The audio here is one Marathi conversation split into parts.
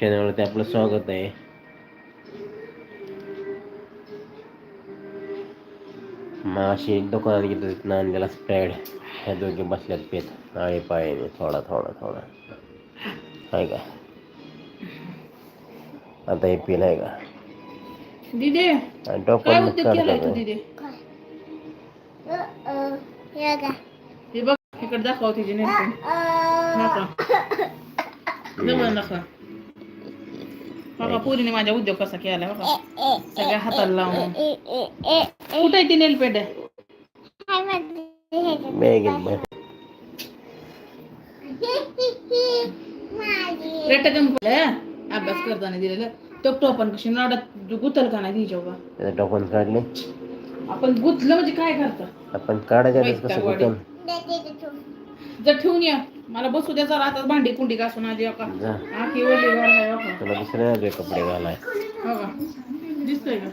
चॅनलवरती आपलं स्वागत आहे. माशी दुकानात गेलो तिथनं आणलेला स्प्रेड ह्या दोघे बसल्यात पेत. आळे पायाने थोडा थोडा थोडा. आहे का? आता हे पिल आहे का? दिदे काय टोपण उद्योग केलाय तू दिदे? हे बघ इकडे दाखव तिची नेमकं. नका जवळ नका बघा पोरीने माझा उद्योग कसा केला बघा. सगळ्या हाताला लावून. कुठे आहे ती नेलपेट रेटा कमी अभ्यास करताना दिलेलं. टोक टोपण कशी नाडात गुतल का नाही तिच्या बा काढले आपण गुतलं म्हणजे काय करतं? आपण काढायच्या वेळेस कसं वैतागवाडी. कुठं जर ठेवून या. मला बसू द्या जरा आता भांडी कुंडी घासून आधी हो का? जा. आखी ओली गार आहे हो का? तुला दुसरे आले कपडे घालाय. हो का? दिसतोय का?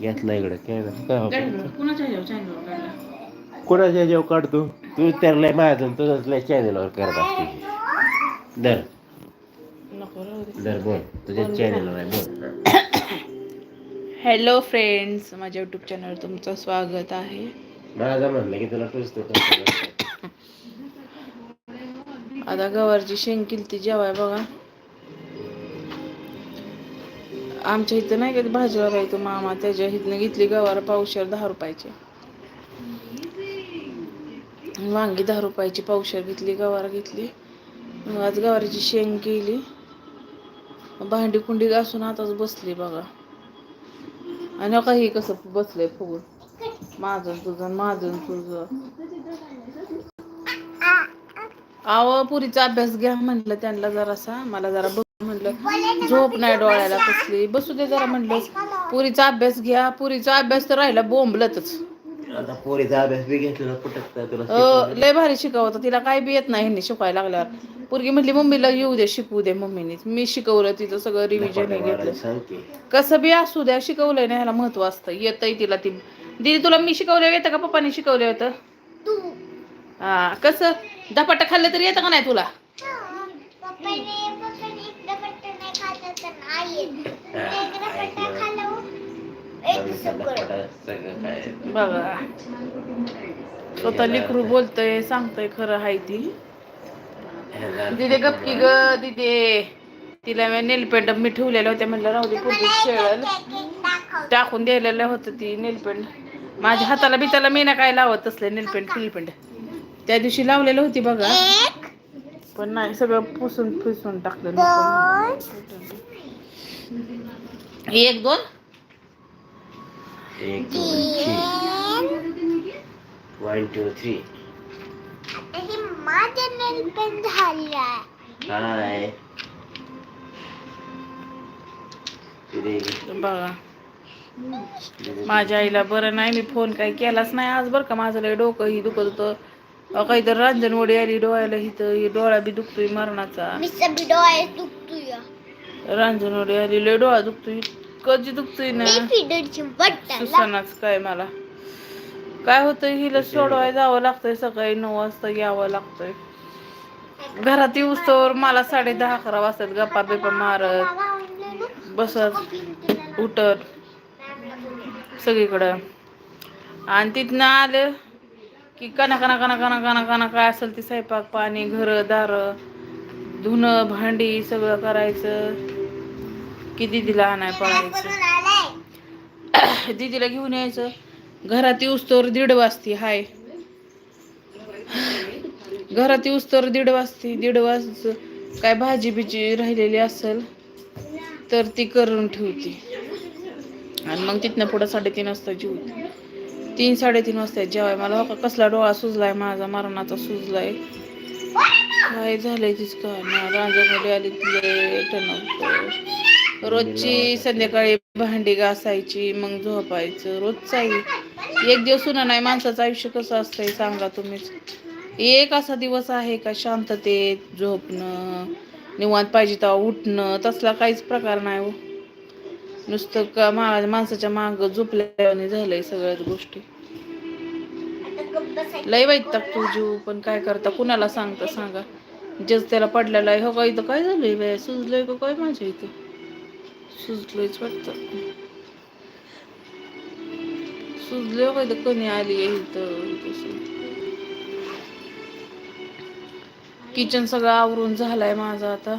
घेतला इकडे. काय काय काय कुणाच्या ह्याच्यावर चॅनलवर काढला? कोणाच्या जेव्हा काढतो? तू तर लय माझं तुझंच लय चॅनलवर करत असते. दर नको राहू दे. दर बोल. तुझ्या चॅनलवर आहे बोल. हॅलो फ्रेंड्स माझ्या यूट्यूब चॅनलवर तुमचं स्वागत आहे. माझं म्हणलं की तुला टोचतो. आता गवारची शेंग ती जेवाय बघा. आमच्या इथं नाही का भाजीला येतो मामा त्याच्या इथनं घेतली गवार पावशेर दहा रुपयाची. वांगी दहा रुपयाची पावशेर घेतली गवार घेतली. मग आज गवारीची शेंग केली. भांडी कुंडी घासून आताच बसली बघा. आणि काही कसं बसलंय फुगून. माझं तुझं माझं तुझं. आव पुरीचा अभ्यास घ्या म्हणलं त्यांना जरासा. मला जरा बघ म्हणलं. झोप नाही डोळ्याला कसली. बसू दे जरा म्हणलं. पुरीचा अभ्यास घ्या. पुरीचा अभ्यास तर राहिला बोंबलतच. आता पोरीचा अभ्यास बी घेतला कुठं तुला अ, लय भारी शिकवतं. तिला काय बी येत नाही ह्यांनी शिकवायला लागल्यावर. पुरगी म्हटली मम्मीला येऊ दे शिकवू दे मम्मीने मी शिकवलं तिचं सगळं रिव्हिजन घेतलं. कसं बी असू द्या शिकवलंय ना ह्याला महत्त्व असतं. येतंय तिला ती. दीदी तुला मी शिकवलं येतं का? पप्पानी शिकवलं होतं? हा कसं? धपाट खाल्लं तरी येतं का नाही तुला? काय बघा. स्वतः लिकरू बोलतय सांगतय खरं हाय ती. दिदे गपकी ग दिदे. तिला मी नेलपेंट मी ठेवलेल्या होत्या म्हणलं राहू दे पुढे खेळल. टाकून द्यायला होतं ती नेलपेंट. माझ्या हाताला बिताला मी ना काय लावत असले नेलपेंट फिलपेंट त्या दिवशी लावलेलं होती बघा. पण नाही सगळं पुसून पुसून टाकलं एक दोन. एक दोन वन टू थ्री हाय बघा. माझ्या आईला बरं नाही मी फ़ोन काही केलाच नाही. आज बरं का माझं लय डोकं ही दुखत होतं. अहो, काहीतरी रांजणवडी आली डोळ्याला ही डोळा बी दुखतोय मरणाचा. रांजणवडी आली लय डोळा दुखतोय कधी दुखतोय ना. सुसानाच काय मला. काय होतं हिला सोडवाय जावं लागतंय सकाळी नऊ वाजता यावं लागतंय. घरात येऊस्तोवर मला साडे दहा अकरा वाजतात गप्पा बिप्पा मारत बसत उठत सगळीकडं. आणि तिथनं आलं की कणा कणा कना कना कना कना काय असेल ते स्वयंपाक पाणी घर दार धुणं भांडी सगळं करायचं. की दिदीला आणाय पळायचं? दिदीला घेऊन यायचं. घरात येऊस्तोवर दीड वाजती हाय. घरात येऊस्तोवर दीड वाजती दीड वाज काय भाजी बिजी राहिलेली असेल तर ती करून ठेवते. आणि मग तिथनं पुढं साडेतीन वाजता जेवते. तीन साडेतीन वाजता जेवाय मला हो का? कसला डोळा सुजलाय माझा मरणाचा सुजलाय. काय झालंय तीच? का ना आली तिथे रोजची संध्याकाळी भांडी घासायची मग झोपायचं. रोजचा एक दिवस सुना नाही माणसाचं आयुष्य कसं असतंय सांगा तुम्हीच एक असा दिवस आहे का शांततेत झोपणं निवांत पाहिजे तेव्हा उठणं तसला काहीच प्रकार नाही हो. नुसतं का मा माणसाच्या माग झोपल्याने झालंय सगळ्याच गोष्टी. लय वाईट तू जीव पण काय करता? कुणाला सांगता सांगा? जस त्याला पडलेला आहे हो का इथं काय झालंय बाय सुजलंय का काय माझ्या इथं? सुजलंयच वाटतं. सुजले हो का इथं? कोणी आली आहे इथं. किचन सगळं आवरून झालाय माझं आता.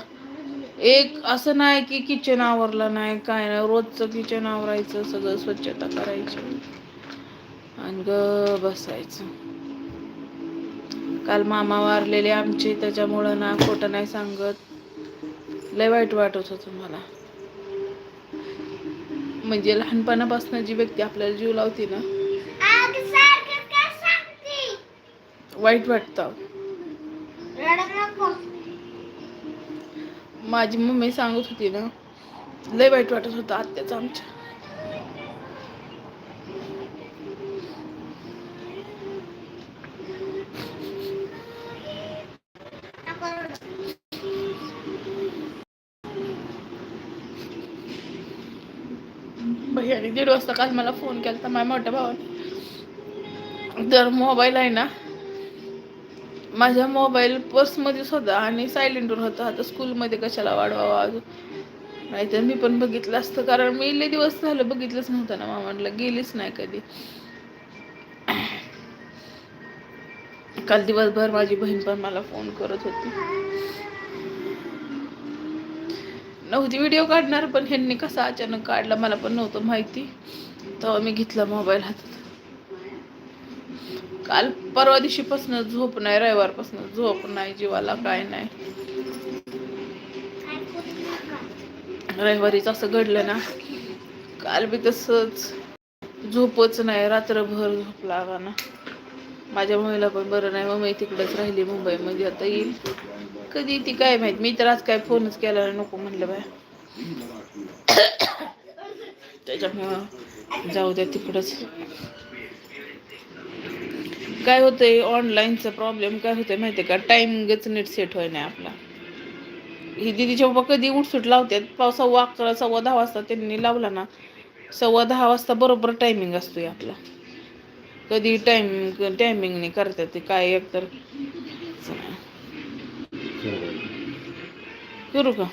एक असं नाही की किचन आवरलं नाही काय नाही. रोजचं किचन आवरायचं सगळं स्वच्छता करायची. आणि ग बसायचं. काल मामा वारलेले आमचे त्याच्यामुळं ना खोटं नाही सांगत. लय वाईट वाटत होतं मला. म्हणजे लहानपणापासून जी व्यक्ती आपल्याला जीव लावते ना वाईट वाटतं. माझी मम्मी सांगत होती ना लय वाईट वाटत होतं आत्याचं आमच्या. भैयाने दीड वाजता काल मला फोन केला तर माझ्या मोठ्या भावाने. तर मोबाईल आहे ना माझ्या मोबाईल पर्समध्येच होता आणि सायलेंटवर होता. आता स्कूलमध्ये कशाला वाढवावा अजून? नाहीतर मी पण बघितलं असतं. कारण मी इले दिवस झालं बघितलंच नव्हतं ना मामाला. गेलीच नाही कधी. काल दिवसभर माझी बहीण पण मला फोन करत होती. नव्हती व्हिडिओ काढणार पण ह्यांनी कसा अचानक काढला मला पण नव्हतं माहिती. तेव्हा मी घेतला मोबाईल हातात. काल परवा दिवशीपासून झोप नाही रविवारपासून झोप नाही जीवाला काय नाही. रविवारीच असं घडलं ना काल बी तसंच. झोपच नाही रात्रभर झोप लागा ना माझ्या मम्मीला पण बरं नाही मम्मी तिकडंच राहिली मुंबईमध्ये आता येईल. कधी ती काय माहीत मी तर आज काय फोनच केला नको म्हणलं बाय. त्याच्यामुळं जाऊ द्या तिकडंच. काय होतंय ऑनलाईनचा प्रॉब्लेम काय होतंय माहिती आहे का? टाइमिंगच नीट सेट होय नाही आपला. ही दिदीच्या बाबा कधी उठसूट लावतात पाव सव्वा अकरा सव्वा दहा वाजता त्यांनी लावला ना सव्वा दहा वाजता बरोबर टायमिंग असतोय आपला. कधी टाइम टायमिंगने करतात ते काय एकतर. करू का?